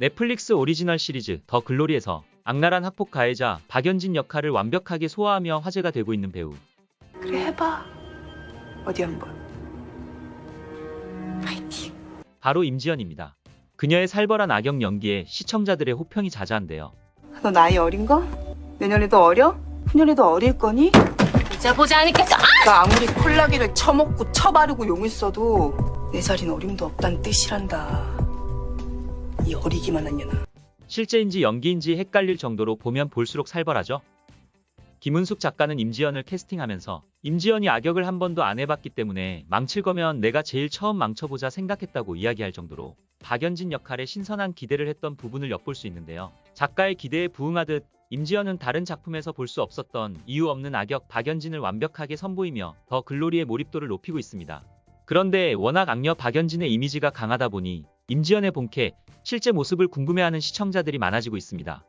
넷플릭스 오리지널 시리즈 더 글로리에서 악랄한 학폭 가해자 박연진 역할을 완벽하게 소화하며 화제가 되고 있는 배우. 그래 해봐. 어디 한번. 파이팅. 바로 임지연입니다. 그녀의 살벌한 악역 연기에 시청자들의 호평이 자자한데요. 너 나이 어린 거? 내년에도 어려? 후년에도 어릴 거니? 보자 보자 하니까 아! 나 아무리 콜라기를 쳐먹고 쳐바르고 용을 써도 내 자리는 어림도 없다는 뜻이란다. 이 어리기만 한 년아. 실제인지 연기인지 헷갈릴 정도로 보면 볼수록 살벌하죠. 김은숙 작가는 임지연을 캐스팅하면서 임지연이 악역을 한 번도 안 해봤기 때문에 망칠 거면 내가 제일 처음 망쳐보자 생각했다고 이야기할 정도로 박연진 역할에 신선한 기대를 했던 부분을 엿볼 수 있는데요. 작가의 기대에 부응하듯 임지연은 다른 작품에서 볼 수 없었던 이유 없는 악역 박연진을 완벽하게 선보이며 더 글로리의 몰입도를 높이고 있습니다. 그런데 워낙 악녀 박연진의 이미지가 강하다 보니 임지연의 본캐 실제 모습을 궁금해하는 시청자들이 많아지고 있습니다.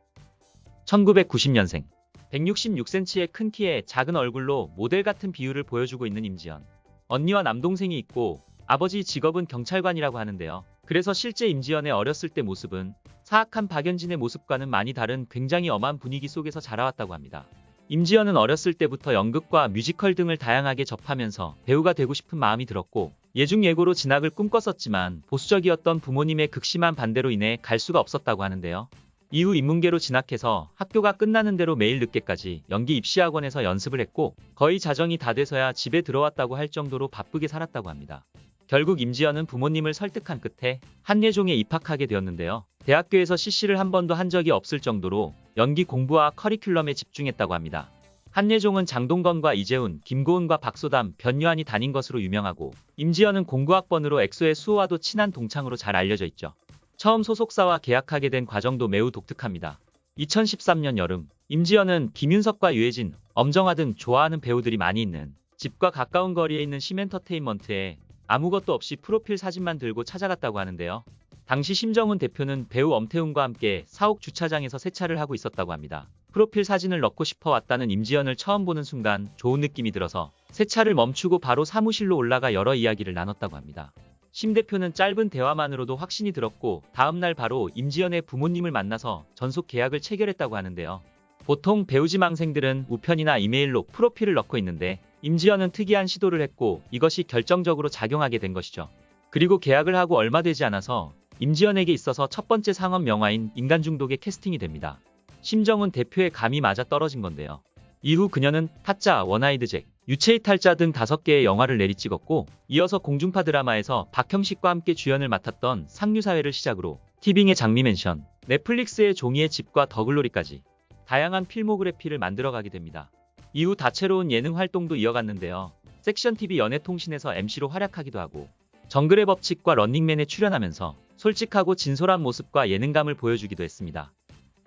1990년생 166cm의 큰 키에 작은 얼굴로 모델 같은 비율을 보여주고 있는 임지연. 언니와 남동생이 있고 아버지 직업은 경찰관이라고 하는데요. 그래서 실제 임지연의 어렸을 때 모습은 사악한 박연진의 모습과는 많이 다른 굉장히 엄한 분위기 속에서 자라왔다고 합니다. 임지연은 어렸을 때부터 연극과 뮤지컬 등을 다양하게 접하면서 배우가 되고 싶은 마음이 들었고 예중예고로 진학을 꿈꿨었지만 보수적이었던 부모님의 극심한 반대로 인해 갈 수가 없었다고 하는데요. 이후 인문계로 진학해서 학교가 끝나는 대로 매일 늦게까지 연기 입시학원에서 연습을 했고 거의 자정이 다 돼서야 집에 들어왔다고 할 정도로 바쁘게 살았다고 합니다. 결국 임지연은 부모님을 설득한 끝에 한예종에 입학하게 되었는데요. 대학교에서 CC를 한 번도 한 적이 없을 정도로 연기 공부와 커리큘럼에 집중했다고 합니다. 한예종은 장동건과 이재훈, 김고은과 박소담, 변요한이 다닌 것으로 유명하고 임지연은 공구학번으로 엑소의 수호와도 친한 동창으로 잘 알려져 있죠. 처음 소속사와 계약하게 된 과정도 매우 독특합니다. 2013년 여름, 임지연은 김윤석과 유해진, 엄정화 등 좋아하는 배우들이 많이 있는 집과 가까운 거리에 있는 심엔터테인먼트에 아무것도 없이 프로필 사진만 들고 찾아갔다고 하는데요. 당시 심정훈 대표는 배우 엄태웅과 함께 사옥 주차장에서 세차를 하고 있었다고 합니다. 프로필 사진을 넣고 싶어 왔다는 임지연을 처음 보는 순간 좋은 느낌이 들어서 세차를 멈추고 바로 사무실로 올라가 여러 이야기를 나눴다고 합니다. 심 대표는 짧은 대화만으로도 확신이 들었고 다음날 바로 임지연의 부모님을 만나서 전속 계약을 체결했다고 하는데요. 보통 배우 지망생들은 우편이나 이메일로 프로필을 넣고 있는데 임지연은 특이한 시도를 했고 이것이 결정적으로 작용하게 된 것이죠. 그리고 계약을 하고 얼마 되지 않아서 임지연에게 있어서 첫 번째 상업 영화인 인간 중독에 캐스팅이 됩니다. 심정훈 대표의 감이 맞아 떨어진 건데요. 이후 그녀는 타짜, 원아이드 잭, 유체이탈자 등 다섯 개의 영화를 내리찍었고 이어서 공중파 드라마에서 박형식과 함께 주연을 맡았던 상류사회를 시작으로 티빙의 장미맨션, 넷플릭스의 종이의 집과 더글로리까지 다양한 필모그래피를 만들어가게 됩니다. 이후 다채로운 예능 활동도 이어갔는데요. 섹션TV 연애통신에서 MC로 활약하기도 하고 정글의 법칙과 런닝맨에 출연하면서 솔직하고 진솔한 모습과 예능감을 보여주기도 했습니다.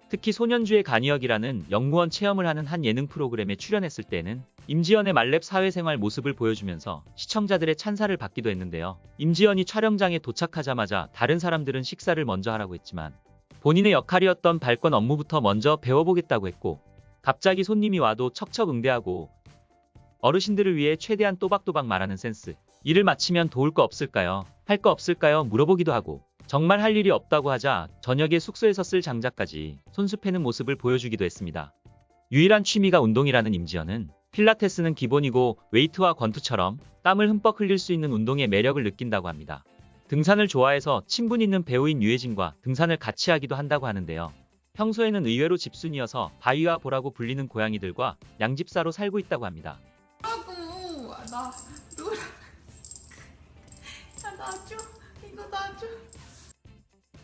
특히 소년주의 간이역이라는 연구원 체험을 하는 한 예능 프로그램에 출연했을 때는 임지연의 말렙 사회생활 모습을 보여주면서 시청자들의 찬사를 받기도 했는데요. 임지연이 촬영장에 도착하자마자 다른 사람들은 식사를 먼저 하라고 했지만 본인의 역할이었던 발권 업무부터 먼저 배워보겠다고 했고 갑자기 손님이 와도 척척 응대하고 어르신들을 위해 최대한 또박또박 말하는 센스. 일을 마치면 도울 거 없을까요? 할 거 없을까요? 물어보기도 하고 정말 할 일이 없다고 하자 저녁에 숙소에서 쓸 장작까지 손수 패는 모습을 보여주기도 했습니다. 유일한 취미가 운동이라는 임지연은 필라테스는 기본이고 웨이트와 권투처럼 땀을 흠뻑 흘릴 수 있는 운동의 매력을 느낀다고 합니다. 등산을 좋아해서 친분 있는 배우인 유해진과 등산을 같이 하기도 한다고 하는데요. 평소에는 의외로 집순이어서 바위와 보라고 불리는 고양이들과 양집사로 살고 있다고 합니다. 하고 나 노래 야 놔줘 이거 놔줘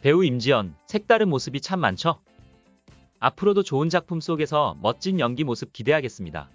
배우 임지연, 색다른 모습이 참 많죠? 앞으로도 좋은 작품 속에서 멋진 연기 모습 기대하겠습니다.